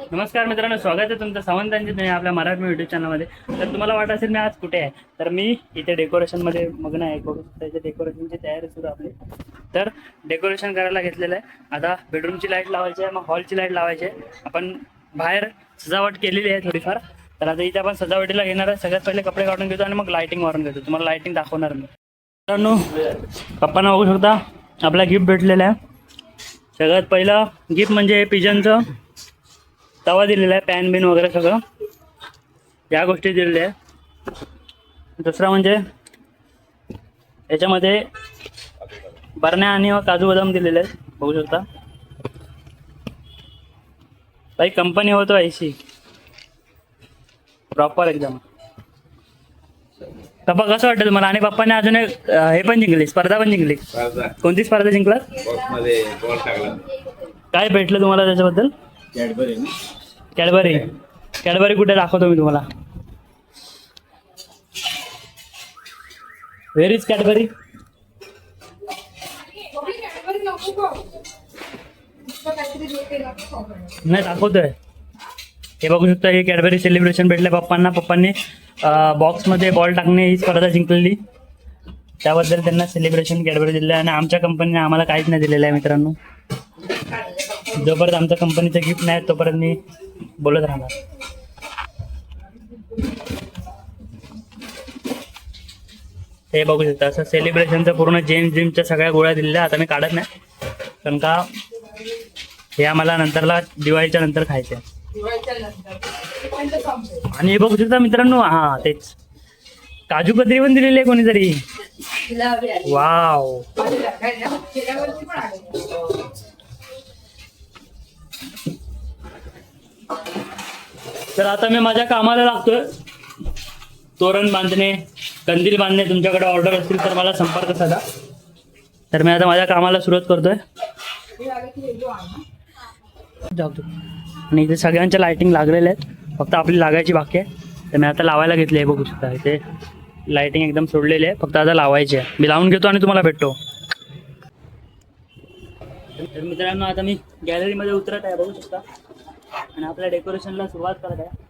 नमस्कार मित्रांनो स्वागत आहे तुमचं सावंतांची तुम्ही आपल्या मराठी युट्यूब चॅनलमध्ये तर तुम्हाला वाटत असेल मी आज कुठे आहे? तर मी इथे डेकोरेशनमध्ये मग्न आहे. बघू शकता इथे डेकोरेशनची तयारी सुरू आपली. तर डेकोरेशन करायला घेतलेलं आहे. आता बेडरूमची लाइट लावायची आहे मग हॉलची लाइट लावायची आहे. आपण बाहेर सजावट केलेली आहे थोडीफार. तर आता इथे आपण सजावटीला घेणार आहे. सगळ्यात पहिले कपडे काढून घेतो आणि मग लाईटिंग मारून घेतो. तुम्हाला लाईटिंग दाखवणार मी. मित्रांनो पप्पांना बघू शकता आपला गिफ्ट भेटलेला आहे. सगळ्यात पहिलं गिफ्ट म्हणजे पिजनचं तवा दिलेला आहे पॅन बिन वगैरे सगळं. या गोष्टी दिलेल्या आहे दुसरा म्हणजे याच्यामध्ये बरण्या आणि काजू बदाम दिलेले आहेत बघू शकता. काही कंपनी होतो ऐशी. प्रॉपर एकदम. पप्पा कसं वाटतं तुम्हाला? आणि पप्पाने अजून एक हे पण जिंकली स्पर्धा पण जिंकली. कोणती स्पर्धा टाकला. काय भेटलं तुम्हाला त्याच्याबद्दल? Cadbury Cadbury. कॅडबरी कुठे दाखवतो मी तुम्हाला. Where is Cadbury? नाही दाखवतोय. हे बघू शकता हे कॅडबरी सेलिब्रेशन भेटले पप्पांना. पप्पांनी बॉक्समध्ये बॉल टाकणे ही स्पर्धा जिंकलेली. त्याबद्दल त्यांना सेलिब्रेशन कॅडबरी दिलं आणि आमच्या कंपनीने आम्हाला काहीच नाही दिलेलं आहे मित्रांनो. जोपर्यंत आमच्या कंपनीचं गिफ्ट नाही तोपर्यंत मी बोलत राहणार. हे बघू शकता असं सेलिब्रेशनचं पूर्ण जेम्स जिमच्या सगळ्या गोळ्या दिलेल्या आता मी काढत नाही. कारण का हे आम्हाला नंतरला दिवाळीच्या नंतर खायचे आणि हे बघू शकता मित्रांनो हा तेच. काजू कतरी पण दिलेली आहे कोणीतरी. वाव. तर आता मी माझ्या कामाला लागतोय. तोरण बांधणे कंदील बांधणे तुमच्याकडे ऑर्डर असतील तर मला संपर्क साधा. तर मी आता माझ्या कामाला सुरुवात करतोय. जाऊ आणि इथे सगळ्यांच्या लाइटिंग लागलेल्या आहेत. फक्त आपली लागायची बाकी आहे. तर मी आता लावायला घेतली आहे बघू शकता. इथे लाइटिंग एकदम सोडलेली आहे. फक्त आता लावायची आहे. मी लावून घेतो आणि तुम्हाला भेटतो. तर मित्रांनो आता मी गॅलरीमध्ये उतरत आहे बघू शकता. आणि आपल्या डेकोरेशनला सुरुवात करत आहे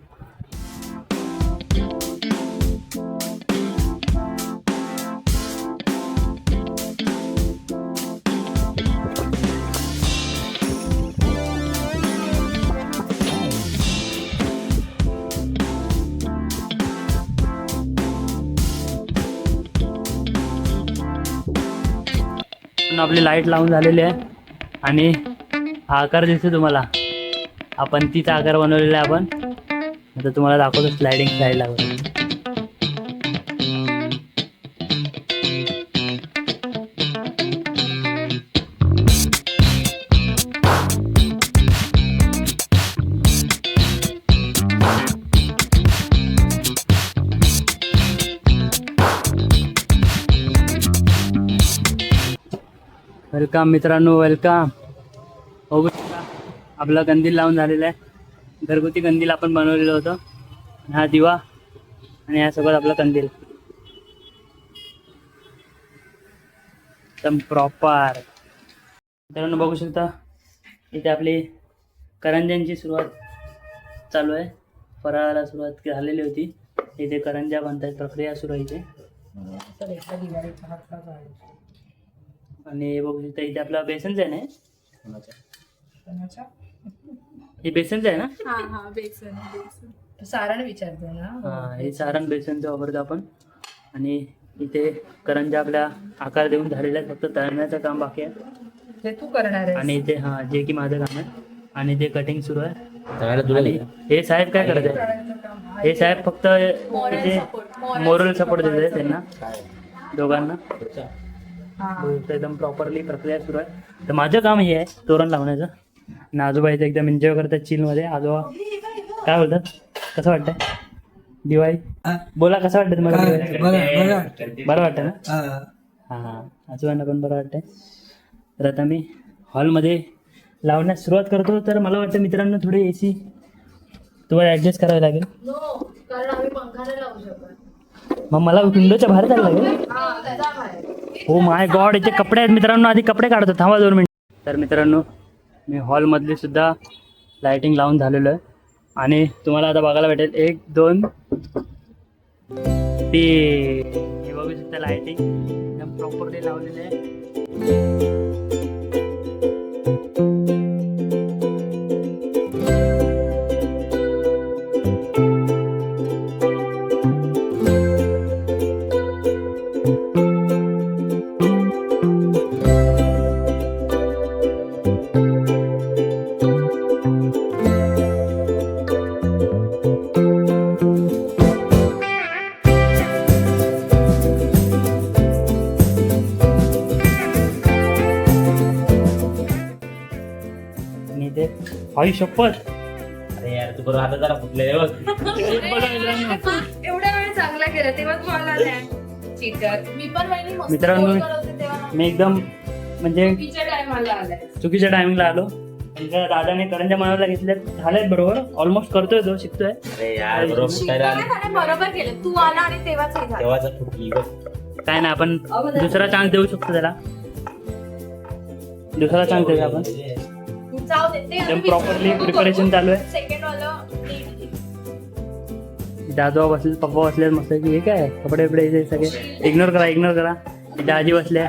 पण आपली लाइट लावून झालेली आहे. आणि हा आकार दिसतो तुम्हाला. आपण तीच आकार बनवलेला आहे आपण. आता तुम्हाला दाखवतो स्लायडिंग स्लाईड लागतो वेलकम मित्रांनो वेलकम बघू आपला कंदील लावून झालेला आहे. घरगुती कंदील आपण बनवलेलं होतं. आणि हा दिवा आणि यासोबत आपला कंदील. एकदम प्रॉपर मित्रांनो बघू शकता इथे आपली करंज्यांची सुरुवात चालू आहे. फराळाला सुरुवात झालेली होती. इथे करंज्या बनतायत प्रक्रिया सुरू आहे इथे. आणि हे बघू शकता इथे आपला बेसनचं आहे ना? हे बेसनचं आहे ना? हा हा बेसन बेसन. सारण विचारतो ना. हा हे सारण बेसनचं वापरतो आपण. आणि इथे करंजा आपल्या आकार देऊन झालेल्या आहेत फक्त तळण्याचं काम बाकी आहे. ते तू करणार आहे आणि इथे हा जे की माझं काम आहे. आणि ते कटिंग सुरू आहे. आणि हे साहेब काय करत आहे? हे साहेब फक्त इथे मोरल सपोर्ट देत आहे त्यांना. दोघांना. एकदम प्रॉपरली प्रक्रिया सुरू आहे. तर माझं काम हे आहे तोरण लावण्याचं. आणि आजोबा इथे एकदम एन्जॉय करतात चिलमध्ये आजोबा काय बोलतात? कसं वाटतंय? दिवाळी? बोला कसं वाटतं तुम्हाला दिवाळी? बरं वाटतं ना? हां. हां आजोबांना पण बरं वाटतंय. तर आता मी हॉलमध्ये लावण्यास सुरुवात करतो. तर मला वाटतं मित्रांनो थोडी ए सी तुम्हाला ॲडजस्ट करावी लागेल. नो कारण आम्ही पंखा नाही लावू शकत मग मला विंडोच्या बाहेर जायला लागेल? हा हो माय गॉड इथे कपडे आहेत मित्रांनो. आधी कपडे काढतो. थांबा दोन मिनिट. तर मित्रांनो मी हॉलमधली सुद्धा लाइटिंग लावून झालेलो आहे. आणि तुम्हाला आता बघायला भेटेल एक दोन तीन. हे बघू शकता लाइटिंग एकदम प्रॉपरली लावलेली आहे. आई शपथ अरे यार तू बरोबर आता जरा फुटले बघ. एवढ्या वेळ चांगला केला तेव्हा तू आला नाही चीटर मी पण वहिनी मस्त मित्रांनो, बोल करत होते तेव्हा मी एकदम म्हणजे चुकीच्या टायमाला आलाय चुकीच्या टायमिंगला आलो आमच्या दादाने करंजा बनवायला घेतले झालेत बरोबर ऑलमोस्ट करतोय तो शिकतोय अरे यार बरोबर फुटायला आली. त्याने बरोबर केलं तू आला आणि तेव्हाच हे झालं तेव्हाच फुटली बघ काय नाही आपण दुसरा चान्स देऊ शकतो त्याला दुसरा चान्स देऊ आपण जाऊ दे ते एकदम properly preparation चालू आहे. सेकंड वाला. दादू बसले पप्पा बसले मस्त की हे काय? कपडे बिपडे सगळे. इग्नोर करा इग्नोर करा. इथे आजी बसल्या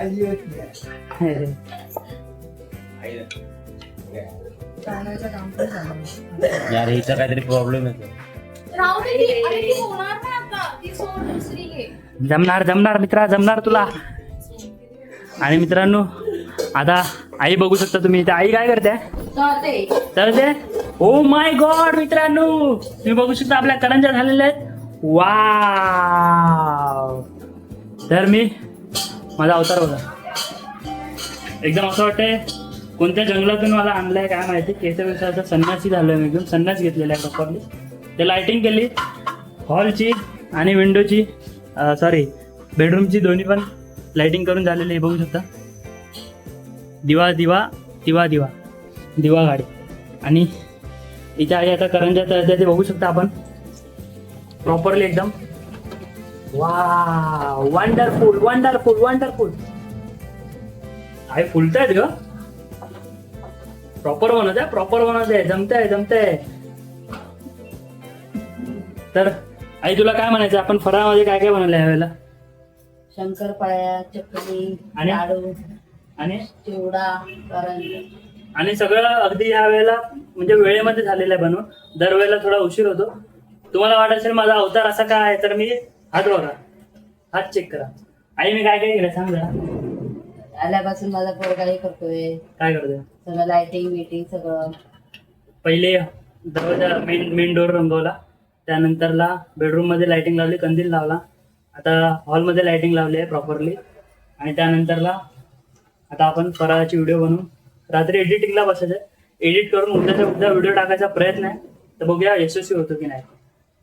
यार हिचा काहीतरी प्रॉब्लेम येतो जमणार जमणार मित्रा जमणार तुला. आणि मित्रांनो आता आई बघू शकता तुम्ही. इथे आई काय करते? तर ते ओ माय गॉड मित्रांनो तुम्ही बघू शकता आपल्या करंजा झालेल्या आहेत. वा तर मी माझा अवतार होता एकदम असं वाटतंय कोणत्या जंगलातून मला आणलाय काय माहिती? केसर विसरचा संन्यासी झालोय मी एकदम संन्यास घेतलेला आहे प्रॉपरली ते लाइटिंग केली हॉलची आणि विंडोची सॉरी बेडरूमची दोन्ही पण लाइटिंग करून झालेली आहे बघू शकता. दिवा दिवा दिवा दिवा. दिवा गाडी आणि इथे आहे आता करंजा तळते ते बघू शकता आपण. प्रॉपरली एकदम. वा वंडरफुल वंडरफुल वंडरफुल आहे फुलतायत ग. प्रॉपर बनवत आहे प्रॉपर बनवत आहे जमतंय जमतंय. तर आई तुला काय म्हणायचं? आपण फराळामध्ये काय काय बनवलं यावेळेला शंकरपाळ्या चकली आणि? लाडू आणि? चिवडा करंजी. आणि सगळं अगदी या वेळेला म्हणजे वेळेमध्ये झालेलं आहे बनवून. दरवेळेला थोडा उशीर होतो. तुम्हाला वाटत असेल माझा अवतार असा काय आहे तर मी हात बघा. हात चेक करा. आई मी काय काय केलं सांग जरा. आल्यापासून माझा पोरगा हे करतोय. काय करतोय? सगळं लाइटिंग बिटिंग सगळं. पहिले दरवाजा मेन मेन डोर रंगवला. त्यानंतरला बेडरूममध्ये लाइटिंग लावली कंदील लावला. आता हॉलमध्ये लाइटिंग लावली आहे प्रॉपरली आणि त्यानंतरला आता आपण फराळाची व्हिडिओ बनवून रात्री एडिटिंगला बसायचं. एडिट करून उद्याचा उद्या व्हिडिओ टाकायचा प्रयत्न आहे. तर बघूया यशस्वी होतो की नाही.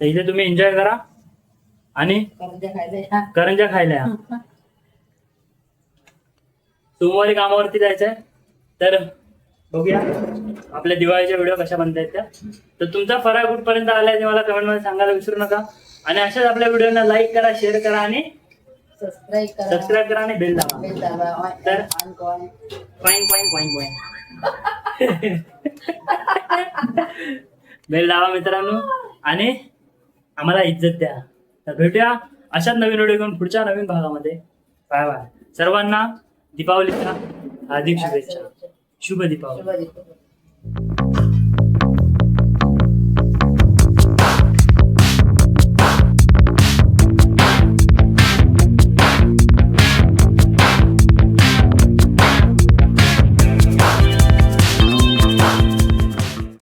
तर इथे तुम्ही एन्जॉय करा. आणि करंजा खायला या. सोमवारी कामावरती जायचंय. तर बघूया आपल्या दिवाळीच्या व्हिडिओ कशा बनतायत त्या. तर तुमचा फराळ कुठपर्यंत आलाय ते मला कमेंटमध्ये सांगायला विसरू नका. आणि अशाच आपल्या व्हिडिओना लाईक करा शेअर करा आणि सबस्क्राईब करा. सबस्क्राईब करा आणि बेल दाबा. बेल दाबा. ऑन- तर- ऑन कॉल. पॉईंग पॉईंग पॉईंग पॉईंग बेल दाबा मित्रांनो. आणि आम्हाला इज्जत द्या. तर भेटूया अशाच नवीन व्हिडिओ घेऊन पुढच्या नवीन भागामध्ये. बाय बाय सर्वांना दीपावलीच्या हार्दिक शुभेच्छा. शुभ दीपावली.